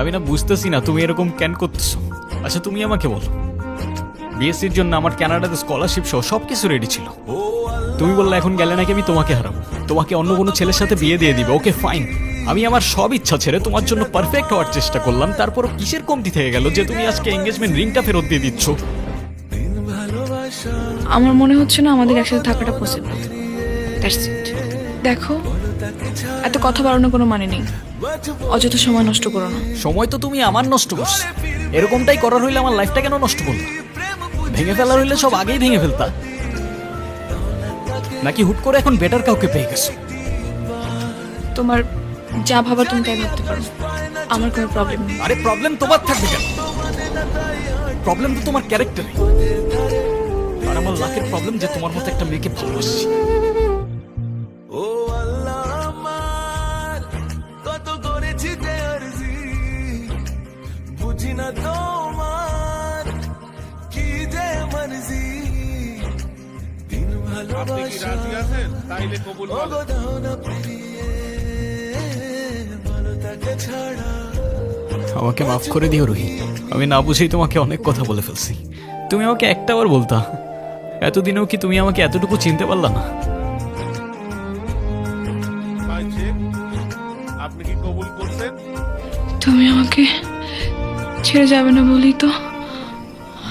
আমি না বুঝতেছি না, তুমি এরকম কেন করতেছো? আচ্ছা তুমি আমাকে বলো। বিএসসির জন্য আমার কানাডাতে স্কলারশিপ সহ সব কিছু রেডি ছিল। তুমি বললে এখন গেলে নাকি আমি তোমাকে হারাবো। তোমাকে অন্য কোনো ছেলের সাথে বিয়ে দিয়ে দিবে ওকে ফাইন আমি আমার সব ইচ্ছা ছেড়ে তোমার জন্য পারফেক্ট হওয়ার চেষ্টা করলাম, তারপর কিসের কমতি থেকে গেল যে তুমি আজকে এঙ্গেজমেন্ট রিংটা ফেরত দিয়ে দিচ্ছ? আমার মনে হচ্ছে না আমাদের একসাথে থাকাটা পসিবল দেখো এত কথা বাড়ানোর কোনো মানে নেই। অযথা সময় নষ্ট করো না। সময় তো তুমি আমার নষ্ট করছ। এরকমটাই করার হইলে আমার লাইফটা কেন নষ্ট করল? ভেঙে ফেলার হইলে সব আগেই ভেঙে ফেলতা। নাকি হুট করে এখন বেটার কাউকে পেয়ে গেছো? তোমার যা ভাবা তুমি তাই ভাবতে পারো। আমার কোনো প্রবলেম নেই। আরে প্রবলেম তোমার থাকবে কেন? প্রবলেম তো তোমার ক্যারেক্টারে আর আমার লাখের প্রবলেম যে তোমার মতো একটা মেয়েকে ভালোবাসছি। না তোমার কি যে মর্জি দিন আপনি কি ভালোবাসা রাজি আছেন? তাইলে কবুল ও বলেন। গো দাও প্রিয়ে ভালো তাকে ছাড়া আমাকে মাফ করে দিও রুহি আমি না বুঝেই তোমাকে অনেক কথা বলে ফেলছি। তুমি আমাকে একটাবার বলতা। এতদিনেও কি তুমি আমাকে এতটুকু চিনতে পারলা না? আপনি কি কবুল করছেন? তুমি আমাকে ছেড়ে যাবে না বলি তো?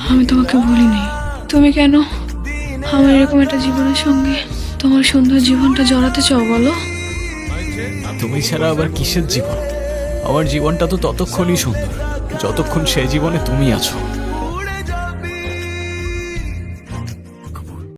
আমি তোমাকে বলিনি। তুমি কেন? আমার এরকম একটা জীবনের সঙ্গে তোমার সুন্দর জীবনটা জড়াতে চাও বলো? তুমি ছাড়া আবার কিসের জীবন? আমার জীবনটা তো ততক্ষণই সুন্দর। যতক্ষণ সে জীবনে তুমি আছো।